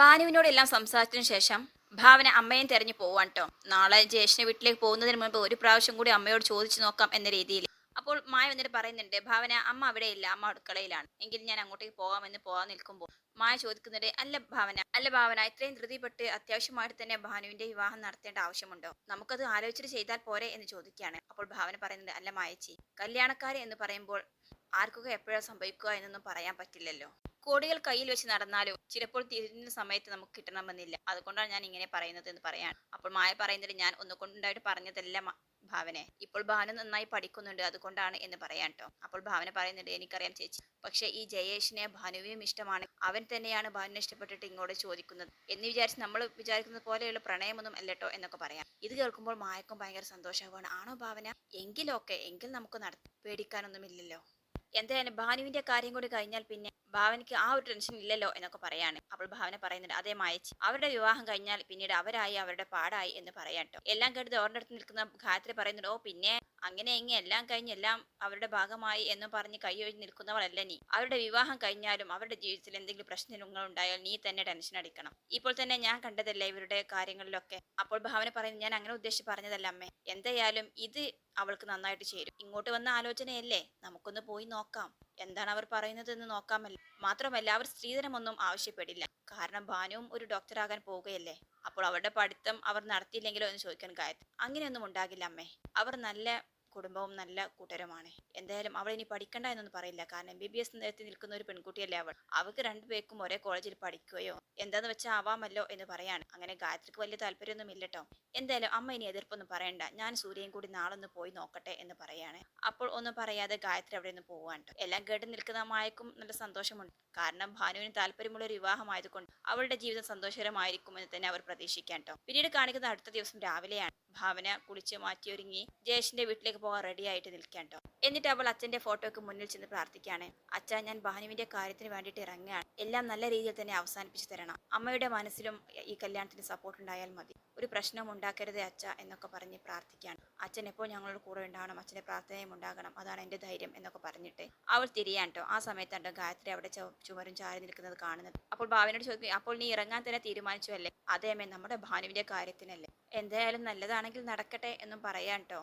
ഭാനുവിനോട് എല്ലാം സംസാരിച്ചതിനു ശേഷം ഭാവന അമ്മയും തെരഞ്ഞു പോവാൻ കേട്ടോ നാളെ ജ്യേഷ്ഠ വീട്ടിലേക്ക് പോകുന്നതിന് മുൻപ് ഒരു പ്രാവശ്യം കൂടി അമ്മയോട് ചോദിച്ചു നോക്കാം എന്ന രീതിയിൽ. അപ്പോൾ മായ വന്നിട്ട് പറയുന്നുണ്ട് ഭാവന അമ്മ അവിടെ ഇല്ല അമ്മ അടുക്കളയിലാണ്. എങ്കിൽ ഞാൻ അങ്ങോട്ടേക്ക് പോകാമെന്ന് പോകാൻ നിൽക്കുമ്പോൾ മായ ചോദിക്കുന്നുണ്ട് അല്ല ഭാവന അല്ല ഭാവന ഇത്രയും ധൃതിപ്പെട്ട് അത്യാവശ്യമായിട്ട് തന്നെ ഭാനുവിന്റെ വിവാഹം നടത്തേണ്ട ആവശ്യമുണ്ടോ? നമുക്കത് ആലോചിച്ചിട്ട് ചെയ്താൽ പോരെ എന്ന് ചോദിക്കുകയാണ്. അപ്പോൾ ഭാവന പറയുന്നുണ്ട് അല്ല മായച്ചി കല്യാണക്കാരെ എന്ന് പറയുമ്പോൾ ആർക്കൊക്കെ എപ്പോഴാണ് സംഭവിക്കുക എന്നൊന്നും പറയാൻ പറ്റില്ലല്ലോ. കോടികൾ കയ്യിൽ വെച്ച് നടന്നാലും ചിലപ്പോൾ തിരിഞ്ഞ സമയത്ത് നമുക്ക് കിട്ടണമെന്നില്ല. അതുകൊണ്ടാണ് ഞാൻ ഇങ്ങനെ പറയുന്നത് എന്ന് പറയാണ് അപ്പോൾ മായ പറയുന്നത് ഞാൻ ഒന്നുകൊണ്ടായിട്ട് പറഞ്ഞതല്ല ഭാവനെ. ഇപ്പോൾ ഭാവന നന്നായി പഠിക്കുന്നുണ്ട് അതുകൊണ്ടാണ് എന്ന് പറയാൻ കേട്ടോ അപ്പോൾ ഭാവന പറയുന്നുണ്ട് എനിക്കറിയാം ചേച്ചി. പക്ഷേ ഈ ജയേഷിനെ ഭാനുവിനും ഇഷ്ടമാണ്. അവൻ തന്നെയാണ് ഭാനുവിനെ ഇഷ്ടപ്പെട്ടിട്ട് ഇങ്ങോട്ട് ചോദിക്കുന്നത്. എന്ന് വിചാരിച്ച് നമ്മൾ വിചാരിക്കുന്നത് പോലെയുള്ള പ്രണയമൊന്നും അല്ലട്ടോ എന്നൊക്കെ പറയാം. ഇത് കേൾക്കുമ്പോൾ മായക്കും ഭയങ്കര സന്തോഷമാണ് ആണോ ഭാവന? എങ്കിലൊക്കെ എങ്കിൽ നമുക്ക് നട പേടിക്കാനൊന്നുമില്ലല്ലോ എന്തായാലും ഭാനുവിന്റെ കാര്യം കൂടി കഴിഞ്ഞാൽ പിന്നെ ഭാവനയ്ക്ക് ആ ഒരു ടെൻഷൻ ഇല്ലല്ലോ എന്നൊക്കെ പറയാണ്. അപ്പോൾ ഭാവന പറയുന്നുണ്ട് അതേ മായച്ചി അവരുടെ വിവാഹം കഴിഞ്ഞാൽ പിന്നീട് അവരായി അവരുടെ പാടായി എന്ന് പറയാം എല്ലാം കേട്ട് ഓറിന്റെ അടുത്ത് നിൽക്കുന്ന ഗായത്രി പറയുന്നുണ്ട് ഓ പിന്നെ അങ്ങനെ ഇങ്ങനെ എല്ലാം കഴിഞ്ഞ് എല്ലാം അവരുടെ ഭാഗമായി എന്ന് പറഞ്ഞ് കൈയൊഴി നിൽക്കുന്നവളല്ല നീ. അവരുടെ വിവാഹം കഴിഞ്ഞാലും അവരുടെ ജീവിതത്തിൽ എന്തെങ്കിലും പ്രശ്നങ്ങൾ ഉണ്ടായാൽ നീ തന്നെ ടെൻഷൻ അടിക്കണം. ഇപ്പോൾ തന്നെ ഞാൻ കണ്ടതല്ലേ ഇവരുടെ കാര്യങ്ങളിലൊക്കെ? അപ്പോൾ ഭാവന പറയുന്നത് ഞാൻ അങ്ങനെ ഉദ്ദേശിച്ച് പറഞ്ഞതല്ല അമ്മേ. എന്തായാലും ഇത് അവൾക്ക് നന്നായിട്ട് ചേരും. ഇങ്ങോട്ട് വന്ന ആലോചനയല്ലേ? നമുക്കൊന്ന് പോയി നോക്കാം. എന്താണ് അവർ പറയുന്നത് എന്ന് നോക്കാമല്ലോ. മാത്രമല്ല അവർ സ്ത്രീധനമൊന്നും ആവശ്യപ്പെടില്ല. കാരണം ഭാനുവും ഒരു ഡോക്ടറാകാൻ പോവുകയല്ലേ അപ്പോൾ അവരുടെ പഠിത്തം അവർ നടത്തിയില്ലെങ്കിലോ എന്ന് ചോദിക്കാൻ കാര്യം അങ്ങനെയൊന്നും ഉണ്ടാകില്ല അമ്മേ. അവർ നല്ല കുടുംബവും നല്ല കൂട്ടരുമാണ്. എന്തായാലും അവൾ ഇനി പഠിക്കണ്ട എന്നൊന്നും പറയില്ല. കാരണം എം ബി ബി എസ് നേരത്തെ നിൽക്കുന്ന ഒരു പെൺകുട്ടിയല്ലേ അവൾ. അവൾക്ക് രണ്ടുപേർക്കും ഒരേ കോളേജിൽ പഠിക്കുകയോ എന്താന്ന് വെച്ചാൽ ആവാമല്ലോ എന്ന് പറയാണ്. അങ്ങനെ ഗായത്രിക്ക് വലിയ താല്പര്യമൊന്നും ഇല്ലട്ടോ എന്തായാലും അമ്മ ഇനി എതിർപ്പൊന്നും പറയണ്ട. ഞാൻ സൂര്യയും കൂടി നാളെ ഒന്ന് പോയി നോക്കട്ടെ എന്ന് പറയാണ്. അപ്പോൾ ഒന്നും പറയാതെ ഗായത്രി അവിടെ ഒന്ന് പോവാണ്ടോ എല്ലാം കേട്ട് നിൽക്കുന്ന മായക്കും നല്ല സന്തോഷമുണ്ട്. കാരണം ഭാനുവിന് താല്പര്യമുള്ള ഒരു വിവാഹമായതുകൊണ്ട് അവളുടെ ജീവിതം സന്തോഷകരമായിരിക്കും എന്ന് തന്നെ അവർ പ്രതീക്ഷിക്കാൻ കേട്ടോ പിന്നീട് കാണിക്കുന്ന അടുത്ത ദിവസം രാവിലെയാണ്. ഭാവന കുളിച്ച് മാറ്റിയൊരുങ്ങി ജയേഷിന്റെ വീട്ടിലേക്ക് പോകാൻ റെഡി ആയിട്ട് നിൽക്കാൻ ട്ടോ. എന്നിട്ട് അവൾ അച്ഛന്റെ ഫോട്ടോക്ക് മുന്നിൽ ചെന്ന് പ്രാർത്ഥിക്കുകയാണ്. അച്ഛ ഞാൻ ഭാനുവിന്റെ കാര്യത്തിന് വേണ്ടിയിട്ട് ഇറങ്ങുകയാണ്. എല്ലാം നല്ല രീതിയിൽ തന്നെ അവസാനിപ്പിച്ചു തരണം. അമ്മയുടെ മനസ്സിലും ഈ കല്യാണത്തിന് സപ്പോർട്ട് ഉണ്ടായാൽ മതി. ഒരു പ്രശ്നവും ഉണ്ടാക്കരുത് അച്ഛ എന്നൊക്കെ പറഞ്ഞ് പ്രാർത്ഥിക്കുകയാണ്. അച്ഛൻ എപ്പോൾ ഞങ്ങളുടെ കൂടെ ഉണ്ടാവണം? അച്ഛന്റെ പ്രാർത്ഥനയും ഉണ്ടാകണം. അതാണ് എന്റെ ധൈര്യം എന്നൊക്കെ പറഞ്ഞിട്ട് അവൾ തിരിയാൻ ആ സമയത്താണ് ഗായത്രി അവിടെ ചുമരും ചാരി നിൽക്കുന്നത് കാണുന്നത്. അപ്പോൾ ഭാവിനോട് ചോദിക്കും അപ്പോൾ നീ ഇറങ്ങാൻ തന്നെ തീരുമാനിച്ചു അല്ലേ അതേമേ നമ്മുടെ ഭാനുവിന്റെ കാര്യത്തിനല്ലേ? എന്തായാലും നല്ലതാണെങ്കിൽ നടക്കട്ടെ എന്നും പറയാൻ ട്ടോ.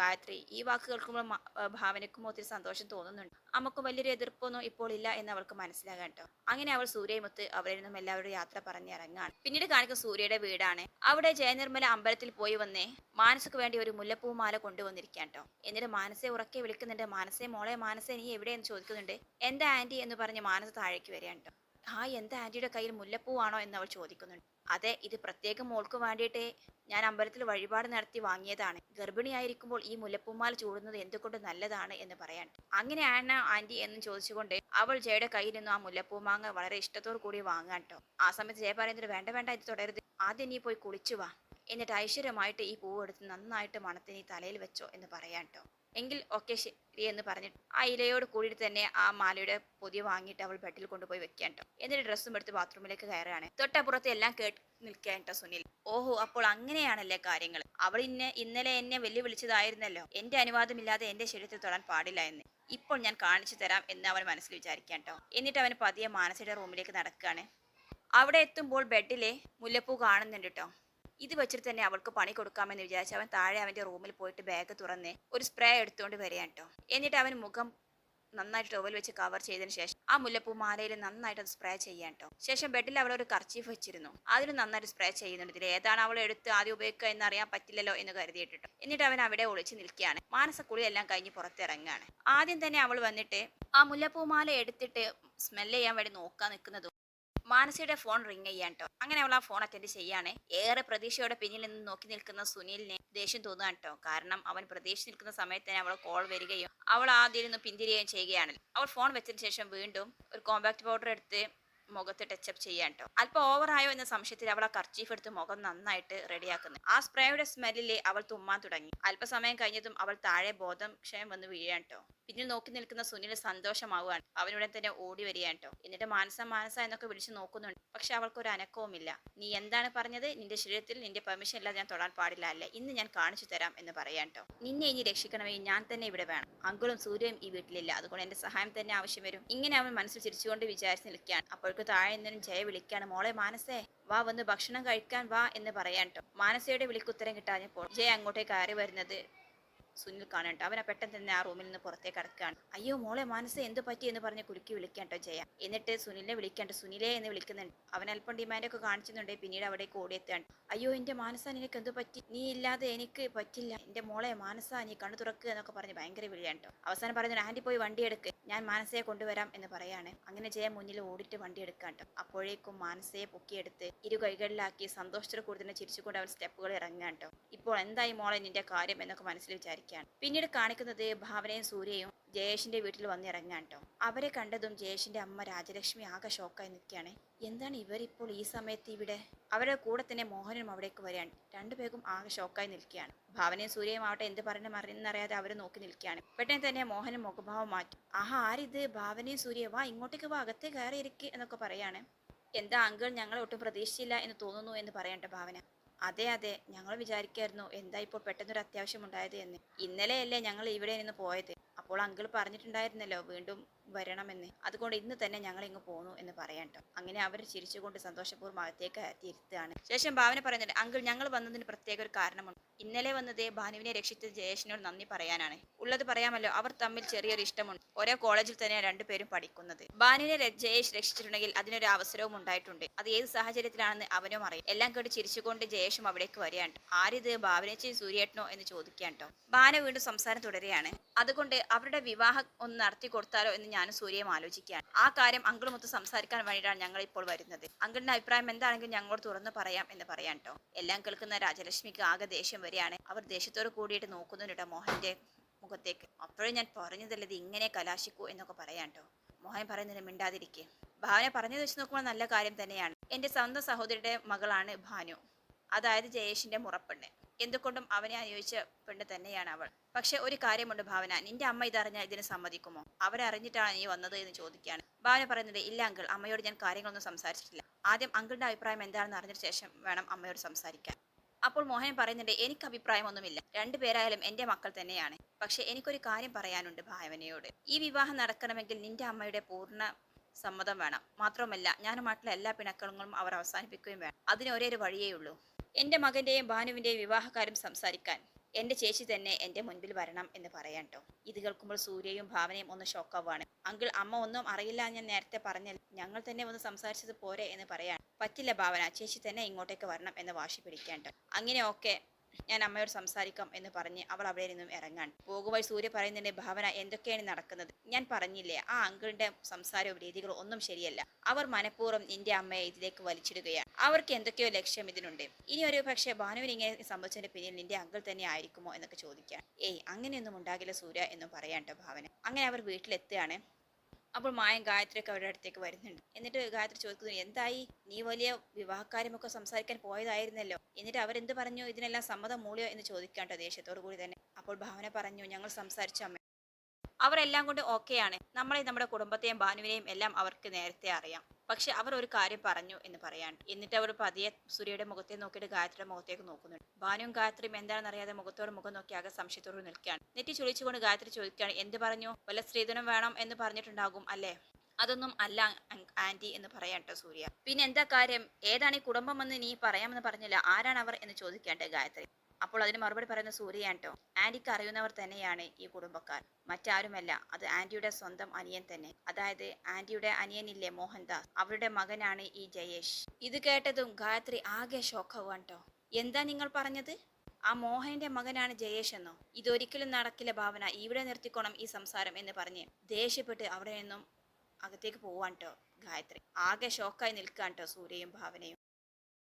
ഗായത്രി ഈ വാക്ക് കേൾക്കുമ്പോൾ ഒത്തിരി സന്തോഷം തോന്നുന്നുണ്ട്. അമ്മയ്ക്ക് വലിയൊരു എതിർപ്പൊന്നും ഇപ്പോൾ ഇല്ല എന്ന് അവൾക്ക് മനസ്സിലാകാൻ കേട്ടോ അങ്ങനെ അവൾ സൂര്യമൊത്ത് അവരിൽ നിന്നും എല്ലാവരും യാത്ര പറഞ്ഞിറങ്ങാണ്. പിന്നീട് കാണിക്കുന്ന സൂര്യയുടെ വീടാണ്. അവിടെ ജയനിർമ്മല അമ്പലത്തിൽ പോയി വന്നേ മാനസക്ക് വേണ്ടി ഒരു മുല്ലപ്പൂമാല കൊണ്ടുവന്നിരിക്കാൻ കേട്ടോ എന്നിട്ട് മാനസെ ഉറക്കെ വിളിക്കുന്നുണ്ട്. മാനസെ മോളെ മാനസെ നീ എവിടെയെന്ന് ചോദിക്കുന്നുണ്ട്? എന്താ ആന്റി എന്ന് പറഞ്ഞ് മാനസ താഴേക്ക് വരികയാണ് കേട്ടോ ആ എന്താ ആന്റിയുടെ കയ്യിൽ മുല്ലപ്പൂവാണോ എന്ന് അവൾ ചോദിക്കുന്നുണ്ട്. അതെ ഇത് പ്രത്യേകം മോൾക്ക് വേണ്ടിയിട്ട് ഞാൻ അമ്പലത്തിൽ വഴിപാട് നടത്തി വാങ്ങിയതാണ്. ഗർഭിണിയായിരിക്കുമ്പോൾ ഈ മുല്ലപ്പൂമാല ചൂടുന്നത് എന്തുകൊണ്ട് നല്ലതാണ് എന്ന് പറയാൻ. അങ്ങനെയാണ് ആന്റി എന്ന് ചോദിച്ചുകൊണ്ട് അവൾ ജയയുടെ കയ്യിൽ നിന്നും ആ മുല്ലപ്പൂമാങ്ങ വളരെ ഇഷ്ടത്തോടു കൂടി വാങ്ങാൻ കേട്ടോ. ആ സമയത്ത് ജയ പറയുന്നത് വേണ്ട വേണ്ട ഇത് തുടരുത്. ആദ്യം നീ പോയി കുളിച്ചു വാ. എന്നിട്ട് ഐശ്വര്യമായിട്ട് ഈ പൂവ് എടുത്ത് നന്നായിട്ട് മണത്തിന് തലയിൽ വെച്ചോ എന്ന് പറയാൻ കേട്ടോ. എങ്കിൽ ഓക്കെ ശരി എന്ന് പറഞ്ഞിട്ട് ആ ഇലയോട് കൂടിയിട്ട് തന്നെ ആ മാലയുടെ പൊതി വാങ്ങിയിട്ട് അവൾ ബെഡിൽ കൊണ്ടുപോയി വെക്കാൻ കേട്ടോ എന്നിട്ട് ഡ്രസ്സും എടുത്ത് ബാത്റൂമിലേക്ക് കയറുകയാണ്. തൊട്ടപ്പുറത്ത് എല്ലാം കേട്ട് നിൽക്കാൻ കേട്ടോ സുനിൽ. ഓഹോ അപ്പോൾ അങ്ങനെയാണല്ലേ കാര്യങ്ങൾ അവൾ ഇന്നെ ഇന്നലെ എന്നെ വെല്ലുവിളിച്ചതായിരുന്നല്ലോ. എന്റെ അനുവാദമില്ലാതെ എന്റെ ശരീരത്തിൽ തൊടാൻ പാടില്ല എന്ന്. ഇപ്പോൾ ഞാൻ കാണിച്ചു തരാം എന്ന് അവൻ മനസ്സിൽ വിചാരിക്കാൻ കേട്ടോ എന്നിട്ട് അവൻ പതിയെ മാനസയുടെ റൂമിലേക്ക് നടക്കുകയാണ്. അവിടെ എത്തുമ്പോൾ ബെഡിലെ മുല്ലപ്പൂ കാണുന്നുണ്ട് കേട്ടോ ഇത് വെച്ചിട്ട് തന്നെ അവൾക്ക് പണി കൊടുക്കാമെന്ന് വിചാരിച്ച് അവൻ താഴെ അവന്റെ റൂമിൽ പോയിട്ട് ബാഗ് തുറന്ന് ഒരു സ്പ്രേ എടുത്തുകൊണ്ട് വരികയാണ് കേട്ടോ. എന്നിട്ട് അവൻ മുഖം നന്നായിട്ട് ടോവൽ വെച്ച് കവർ ചെയ്തതിന് ശേഷം ആ മുല്ലപ്പൂ മാലയിൽ നന്നായിട്ട് അത് സ്പ്രേ ചെയ്യാൻ കേട്ടോ. ശേഷം ബെഡിൽ അവൾ ഒരു കർച്ചീഫ് വെച്ചിരുന്നു. അതിന് നന്നായിട്ട് സ്പ്രേ ചെയ്യുന്നുണ്ട് ഇതിൽ ഏതാണ് അവൾ എടുത്ത് ആദ്യം ഉപയോഗിക്കുക എന്ന് അറിയാൻ പറ്റില്ലല്ലോ എന്ന് കരുതിയിട്ടോ എന്നിട്ട് അവൻ അവിടെ ഒളിച്ച് നിൽക്കുകയാണ്. മാനസക്കുളി എല്ലാം കഴിഞ്ഞ് പുറത്തിറങ്ങുകയാണ്. ആദ്യം തന്നെ അവൾ വന്നിട്ട് ആ മുല്ലപ്പൂ മാല എടുത്തിട്ട് സ്മെല്ല് ചെയ്യാൻ വേണ്ടി നോക്കാൻ നിൽക്കുന്നതും മാനസയുടെ ഫോൺ റിങ് ചെയ്യാൻ കേട്ടോ അങ്ങനെ അവൾ ആ ഫോൺ അറ്റൻഡ് ചെയ്യാണ്. ഏറെ പ്രതീക്ഷയോടെ പിന്നിൽ നിന്ന് നോക്കി നിൽക്കുന്ന സുനിലിനെ ദേഷ്യം തോന്നുകയാണ് കേട്ടോ കാരണം അവൻ പ്രതീക്ഷിച്ച് നിൽക്കുന്ന സമയത്ത് തന്നെ അവൾ കോൾ വരികയും അവൾ ആദ്യം നിന്ന് പിന്തിരിയുകയും ചെയ്യുകയാണ് അവൾ ഫോൺ വെച്ചതിന് ശേഷം വീണ്ടും ഒരു കോമ്പാക്ട് പൗഡർ എടുത്ത് മുഖത്ത് ടച്ചപ്പ് ചെയ്യാൻ കേട്ടോ അല്പം ഓവറായോ എന്ന സംശയത്തിൽ അവൾ ആ കർച്ചീഫ് എടുത്ത് മുഖം നന്നായിട്ട് റെഡിയാക്കുന്നു ആ സ്പ്രേയുടെ സ്മെല്ലിൽ അവൾ തുമ്മാൻ തുടങ്ങി. അല്പസമയം കഴിഞ്ഞതും അവൾ താഴെ ബോധം ക്ഷയം വന്ന് വീഴാൻ കേട്ടോ പിന്നിൽ നോക്കി നിൽക്കുന്ന സുനിൽ സന്തോഷമാവുകയാണ്. അവനുടൻ തന്നെ ഓടി വരികയാണ് കേട്ടോ എന്നിട്ട് മാനസ മാനസ എന്നൊക്കെ വിളിച്ചു നോക്കുന്നുണ്ട്. പക്ഷെ അവൾക്ക് ഒരു അനക്കവുമില്ല. നീ എന്താണ് പറഞ്ഞത്? നിന്റെ ശരീരത്തിൽ നിന്റെ പെർമിഷൻ ഇല്ലാതെ ഞാൻ തൊടാൻ പാടില്ല അല്ലേ? ഇന്ന് ഞാൻ കാണിച്ചു തരാം എന്ന് പറയാൻ കേട്ടോ നിന്നെ ഇനി രക്ഷിക്കണമെങ്കിൽ ഞാൻ തന്നെ ഇവിടെ വേണം. അങ്കിളും സൂര്യയും ഈ വീട്ടിലില്ല. അതുകൊണ്ട് എന്റെ സഹായം തന്നെ ആവശ്യം വരും. ഇങ്ങനെ അവൻ മനസ്സിൽ ചിരിച്ചുകൊണ്ട് വിചാരിച്ച് നിൽക്കുകയാണ്. അപ്പോഴേക്ക് താഴെ നിന്നും ജയ വിളിക്കുകയാണ്. മോളെ മാനസേ വാ വന്ന് ഭക്ഷണം കഴിക്കാൻ വാ എന്ന് പറയാൻ കേട്ടോ മാനസയുടെ വിളിക്കുത്തരം കിട്ടാഞ്ഞപ്പോൾ ജയ അങ്ങോട്ടേക്ക് കയറി വരുന്നത് സുനിൽ കാണണ്ട അവനെ പെട്ടെന്ന് തന്നെ ആ റൂമിൽ നിന്ന് പുറത്തേക്ക് കടക്കുകയാണ് അയ്യോ മോളെ മനസ്സ് എന്ത് പറ്റി? എന്ന് പറഞ്ഞ് കുലുക്കി വിളിക്കാട്ടോ ജയ. എന്നിട്ട് സുനിലിനെ വിളിക്കാണ്ട് സുനിലെ എന്ന് വിളിക്കുന്നുണ്ട്. അവൻ അല്പം ഡിമാൻഡ് ഒക്കെ കാണിക്കുന്നുണ്ട് പിന്നീട് അവിടേക്ക് ഓടിയെത്താണ് അയ്യോ എന്റെ മാനസ നിനക്ക് എന്ത് പറ്റി? നീ ഇല്ലാതെ എനിക്ക് പറ്റില്ല. എന്റെ മോളെ മാനസ നീ കണ്ണു തുറക്കുക എന്നൊക്കെ പറഞ്ഞ് ഭയങ്കര വിളിയാണ് കേട്ടോ. അവസാനം പറഞ്ഞു ആന്റി പോയി വണ്ടി എടുക്ക്. ഞാൻ മാനസയെ കൊണ്ടുവരാം എന്ന് പറയാണ്. അങ്ങനെ ജയ മുന്നിൽ ഓടിട്ട് വണ്ടി എടുക്കാട്ടോ അപ്പോഴേക്കും മാനസയെ പൊക്കിയെടുത്ത് ഇരു കൈകളിലാക്കി സന്തോഷത്തോടെ കൂടുതൽ ചിരിച്ചുകൊണ്ട് അവൻ സ്റ്റെപ്പുകൾ ഇറങ്ങാട്ടോ ഇപ്പോൾ എന്തായി മോളെ നിന്റെ കാര്യം? എന്നൊക്കെ മനസ്സിൽ വിചാരിക്കുകയാണ് പിന്നീട് കാണിക്കുന്നത് ഭാവനയും സൂര്യയും ജയേഷിന്റെ വീട്ടിൽ വന്നിറങ്ങാൻ കേട്ടോ അവരെ കണ്ടതും ജയേഷിന്റെ അമ്മ രാജലക്ഷ്മി ആകെ ഷോക്കായി നിൽക്കുകയാണ്. എന്താണ് ഇവരിപ്പോൾ ഈ സമയത്ത് ഇവിടെ? അവരുടെ കൂടെ തന്നെ മോഹനും അവിടേക്ക് വരികയാണ്. രണ്ടുപേർക്കും ആകെ ഷോക്കായി നിൽക്കുകയാണ്. ഭാവനയും സൂര്യയും ആവട്ടെ എന്ത് പറയണം അറിയുന്നറിയാതെ അവരെ നോക്കി നിൽക്കുകയാണ്. പെട്ടെന്ന് തന്നെ മോഹനും മുഖഭാവം മാറ്റി. ആഹാ ആരിത്? ഭാവനയും സൂര്യ വാ ഇങ്ങോട്ടേക്ക് വാ അകത്തേ കയറി എന്നൊക്കെ പറയാണ്. എന്താ അങ്കിൾ ഞങ്ങളെ ഒട്ടും പ്രതീക്ഷിച്ചില്ല എന്ന് തോന്നുന്നു എന്ന് പറയണ്ട ഭാവന. അതെ അതെ. ഞങ്ങൾ വിചാരിക്കായിരുന്നു എന്താ ഇപ്പോൾ പെട്ടെന്നൊരു അത്യാവശ്യം ഉണ്ടായത് എന്ന്. ഇന്നലെയല്ലേ ഞങ്ങൾ ഇവിടെ നിന്ന് പോയത്. അപ്പോൾ അങ്കിൾ പറഞ്ഞിട്ടുണ്ടായിരുന്നല്ലോ വീണ്ടും വരണമെന്ന്. അതുകൊണ്ട് ഇന്ന് തന്നെ ഞങ്ങൾ ഇങ്ങ് പോന്നു എന്ന് പറയാം ട്ടോ. അങ്ങനെ അവർ ചിരിച്ചുകൊണ്ട് സന്തോഷപൂർവം അകത്തേക്ക് എത്തിയിരുത്തുകയാണ് ശേഷം ഭാവന പറയുന്നുണ്ട് അങ്കിൾ ഞങ്ങൾ വന്നതിന് പ്രത്യേക ഒരു കാരണമുണ്ട്. ഇന്നലെ വന്നത് ഭാനുവിനെ രക്ഷിച്ച ജയേഷിനോട് നന്ദി പറയാനാണ്. ഉള്ളത് പറയാമല്ലോ അവർ തമ്മിൽ ചെറിയൊരു ഇഷ്ടമുണ്ട്. ഒരേ കോളേജിൽ തന്നെയാണ് രണ്ടുപേരും പഠിക്കുന്നത്. ഭാനുവിനെ ജയേഷ് രക്ഷിച്ചിട്ടുണ്ടെങ്കിൽ അതിനൊരു അവസരവും ഉണ്ടായിട്ടുണ്ട്. അത് ഏത് സാഹചര്യത്തിലാണെന്ന് അവനും അറിയാം. എല്ലാം കേട്ട് ചിരിച്ചുകൊണ്ട് ജയേഷും അവിടേക്ക് വരികയാണ് ആരിത് ഭാവനച്ചി സൂര്യേട്ടനോ എന്ന് ചോദിക്കാൻ കേട്ടോ ഭാന വീണ്ടും സംസാരം തുടരുകയാണ്. അതുകൊണ്ട് അവരുടെ വിവാഹം ഒന്ന് നടത്തി കൊടുത്താലോ എന്ന് ഞാൻ സൂര്യയും ആലോചിക്കുകയാണ്. ആ കാര്യം അങ്കിളുമൊത്ത് സംസാരിക്കാൻ വേണ്ടിയിട്ടാണ് ഞങ്ങൾ ഇപ്പോൾ വരുന്നത്. അങ്കിളിന്റെ അഭിപ്രായം എന്താണെങ്കിലും ഞങ്ങളോട് തുറന്ന് പറയാം എന്ന് പറയാം കേട്ടോ. എല്ലാം കേൾക്കുന്ന രാജലക്ഷ്മിക്ക് ആകെ ദേഷ്യം വരികയാണ്. അവർ ദേഷ്യത്തോട് കൂടിയിട്ട് നോക്കുന്നുണ്ട് മോഹന്റെ മുഖത്തേക്ക്. അപ്പോഴും ഞാൻ പറഞ്ഞതല്ല ഇത് ഇങ്ങനെ കലാശിക്കൂ എന്നൊക്കെ പറയാം കേട്ടോ. മോഹൻ പറയുന്നതിന് മിണ്ടാതിരിക്കെ. ഭാവന പറഞ്ഞത് വെച്ച് നോക്കുമ്പോൾ നല്ല കാര്യം തന്നെയാണ്. എന്റെ സ്വന്തം സഹോദരിയുടെ മകളാണ് ഭാനു. അതായത് ജയേഷിന്റെ മുറപ്പെണ്ണ്. എന്തുകൊണ്ടും അവനെ അനുയോജിച്ച പെണ്ണ് തന്നെയാണ് അവൾ. പക്ഷെ ഒരു കാര്യമുണ്ട് ഭാവന നിന്റെ അമ്മ ഇതറിഞ്ഞാൽ ഇതിന് സമ്മതിക്കുമോ? അവരെ അറിഞ്ഞിട്ടാണ് നീ വന്നത് എന്ന് ചോദിക്കുകയാണ്. ഭാവന പറയുന്നത് ഇല്ല അങ്കിൾ അമ്മയോട് ഞാൻ കാര്യങ്ങളൊന്നും സംസാരിച്ചിട്ടില്ല. ആദ്യം അങ്കിളിന്റെ അഭിപ്രായം എന്താണെന്ന് അറിഞ്ഞ ശേഷം വേണം അമ്മയോട് സംസാരിക്കാൻ. അപ്പോൾ മോഹൻ പറയുന്നുണ്ട് എനിക്ക് അഭിപ്രായമൊന്നുമില്ല. രണ്ടുപേരായാലും എന്റെ മക്കൾ തന്നെയാണ്. പക്ഷെ എനിക്കൊരു കാര്യം പറയാനുണ്ട് ഭാവനയോട്. ഈ വിവാഹം നടക്കണമെങ്കിൽ നിന്റെ അമ്മയുടെ പൂർണ സമ്മതം വേണം. മാത്രമല്ല ഞാനുമായിട്ടുള്ള എല്ലാ പിണക്കങ്ങളും അവർ അവസാനിപ്പിക്കുകയും വേണം. അതിന് ഒരേ ഒരു വഴിയേ ഉള്ളൂ. എന്റെ മകന്റെയും ഭാനുവിന്റെയും വിവാഹകാര്യം സംസാരിക്കാൻ എന്റെ ചേച്ചി തന്നെ എന്റെ മുൻപിൽ വരണം എന്ന് പറയാൻ ട്ടോ. ഇത് കേൾക്കുമ്പോൾ സൂര്യയും ഭാവനയും ഒന്ന് ഷോക്കാവാണ് അങ്കിൾ അമ്മ ഒന്നും അറിയില്ല ഞാൻ നേരത്തെ പറഞ്ഞാൽ ഞങ്ങൾ തന്നെ ഒന്ന് സംസാരിച്ചത് പോരെ എന്ന് പറയാൻ പറ്റില്ല ഭാവന. ചേച്ചി തന്നെ ഇങ്ങോട്ടേക്ക് വരണം എന്ന് വാശി പിടിക്കാൻ അങ്ങനെ ഓക്കെ ഞാൻ അമ്മയോട് സംസാരിക്കാം എന്ന് പറഞ്ഞ് അവൾ അവിടെ നിന്നും ഇറങ്ങാൻ പോകുവഴി സൂര്യ പറയുന്നതിന്റെ ഭാവന എന്തൊക്കെയാണ് നടക്കുന്നത്? ഞാൻ പറഞ്ഞില്ലേ ആ അങ്കിളിന്റെ സംസാരവും രീതികളും ഒന്നും ശരിയല്ല. അവർ മനഃപൂർവം നിന്റെ അമ്മയെ ഇതിലേക്ക് വലിച്ചിടുകയാണ്. അവർക്ക് എന്തൊക്കെയോ ലക്ഷ്യം ഇതിനുണ്ട്. ഇനി ഒരു പക്ഷേ ഭാനുവിന് ഇങ്ങനെ സംഭവിച്ചതിന്റെ പിന്നിൽ നിന്റെ അങ്കിൾ തന്നെ ആയിരിക്കുമോ എന്നൊക്കെ ചോദിക്കാം. ഏയ് അങ്ങനെയൊന്നും ഉണ്ടാകില്ല സൂര്യ എന്നും പറയാട്ടോ ഭാവന. അങ്ങനെ അവർ വീട്ടിലെത്തുകയാണ്. അപ്പോൾ മായം ഗായത്രിയൊക്കെ അവരുടെ അടുത്തേക്ക് വരുന്നുണ്ട്. എന്നിട്ട് ഗായത്രി ചോദിക്കുന്നു എന്തായി? നീ വലിയ വിവാഹക്കാര്യമൊക്കെ സംസാരിക്കാൻ പോയതായിരുന്നല്ലോ. എന്നിട്ട് അവരെന്ത് പറഞ്ഞു? ഇതിനെല്ലാം സമ്മതം മൂളിയോ? എന്ന് ചോദിക്കാണ്ടോ ദേഷ്യത്തോടു കൂടി തന്നെ. അപ്പോൾ ഭാവന പറഞ്ഞു ഞങ്ങൾ സംസാരിച്ച അവരെല്ലാം കൊണ്ട് ഓക്കെയാണ് നമ്മളെ നമ്മുടെ കുടുംബത്തെയും ഭാനുവിനെയും എല്ലാം അവർക്ക് നേരത്തെ അറിയാം. പക്ഷെ അവർ ഒരു കാര്യം പറഞ്ഞു എന്ന് പറയാൻ. എന്നിട്ട് അവർ പതിയെ സൂര്യയുടെ മുഖത്തെ നോക്കിയിട്ട് ഗായത്രിയുടെ മുഖത്തേക്ക് നോക്കുന്നുണ്ട്. ഭാനുവും ഗായത്രിയും എന്താണെന്ന് അറിയാതെ മുഖത്തോട് മുഖം നോക്കി ആകെ സംശയത്തോട് നിൽക്കുകയാണ്. നെറ്റി ചുളിച്ചുകൊണ്ട് ഗായത്രി ചോദിക്കുകയാണ് എന്ത് പറഞ്ഞു? വല്ല സ്ത്രീധനം വേണം എന്ന് പറഞ്ഞിട്ടുണ്ടാകും അല്ലേ? അതൊന്നും അല്ല ആന്റി എന്ന് പറയാട്ടോ സൂര്യ. പിന്നെ എന്താ കാര്യം? ഏതാണ് ഈ കുടുംബം എന്ന് നീ പറയാമെന്ന് പറഞ്ഞില്ല. ആരാണ് അവർ? എന്ന് ചോദിക്കാണ്ട് ഗായത്രി. അപ്പോൾ അതിന് മറുപടി പറയുന്ന സൂര്യയാണ് ട്ടോ ആന്റിക്ക് അറിയുന്നവർ തന്നെയാണ് ഈ കുടുംബക്കാർ. മറ്റാരുമല്ല അത് ആന്റിയുടെ സ്വന്തം അനിയൻ തന്നെ. അതായത് ആന്റിയുടെ അനിയനില്ലേ മോഹൻദാസ്? അവരുടെ മകനാണ് ഈ ജയേഷ്. ഇത് കേട്ടതും ഗായത്രി ആകെ ഷോക്കാവുകട്ടോ എന്താ നിങ്ങൾ പറഞ്ഞത്? ആ മോഹന്റെ മകനാണ് ജയേഷ് എന്നോ? ഇതൊരിക്കലും നടക്കില്ല ഭാവന. ഇവിടെ നിർത്തിക്കോണം ഈ സംസാരം എന്ന് പറഞ്ഞ് ദേഷ്യപ്പെട്ട് അവിടെ നിന്നും അകത്തേക്ക് പോവാൻ ട്ടോ ഗായത്രി. ആകെ ഷോക്കായി നിൽക്കാൻ ട്ടോ സൂര്യയും ഭാവനയും.